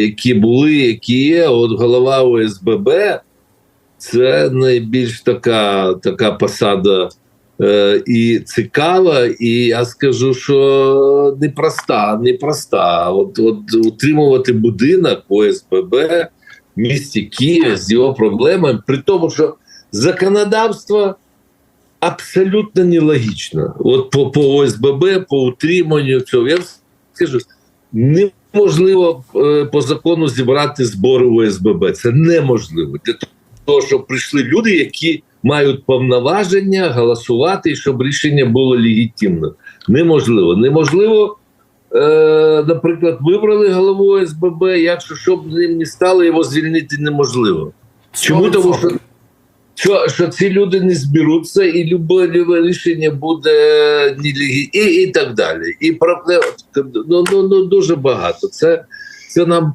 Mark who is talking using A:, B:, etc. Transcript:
A: які були, які є. От голова ОСББ це найбільш така, така посада е, і цікава, і я скажу, що непроста, непроста. От, от утримувати будинок ОСББ в місті Київ з його проблемами, при тому, що законодавство абсолютно нелогічно. От по, по ОСББ, по утриманню цього. Я скажу, неможливо е, по закону зібрати збори ОСББ. Це неможливо. Для того, щоб прийшли люди, які мають повноваження голосувати, і щоб рішення було легітимне. Неможливо. Неможливо, е, наприклад, вибрали голову ОСББ, якщо щоб ним не стало, його звільнити неможливо. Чому тому, що, що, що ці люди не зберуться, і любе, любе рішення буде нелегі... і, і так далі. І проблем ну, ну, ну, дуже багато. Це, це нам